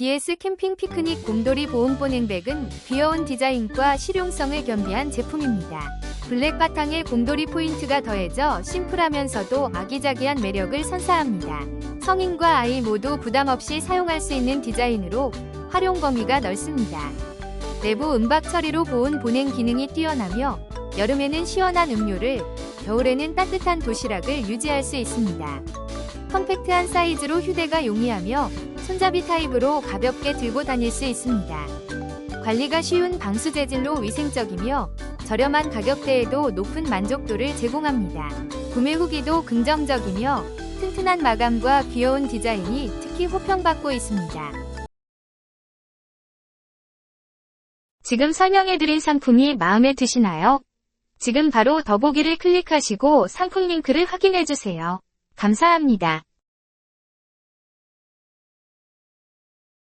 DS 캠핑 피크닉 곰돌이 보온 보냉백은 귀여운 디자인과 실용성을 겸비한 제품입니다. 블랙 바탕에 곰돌이 포인트가 더해져 심플하면서도 아기자기한 매력을 선사합니다. 성인과 아이 모두 부담 없이 사용할 수 있는 디자인으로 활용 범위가 넓습니다. 내부 은박 처리로 보온 보냉 기능이 뛰어나며 여름에는 시원한 음료를, 겨울에는 따뜻한 도시락을 유지할 수 있습니다. 컴팩트한 사이즈로 휴대가 용이하며 손잡이 타입으로 가볍게 들고 다닐 수 있습니다. 관리가 쉬운 방수 재질로 위생적이며 저렴한 가격대에도 높은 만족도를 제공합니다. 구매 후기도 긍정적이며 튼튼한 마감과 귀여운 디자인이 특히 호평받고 있습니다. 지금 설명해드린 상품이 마음에 드시나요? 지금 바로 더보기를 클릭하시고 상품 링크를 확인해주세요. 감사합니다.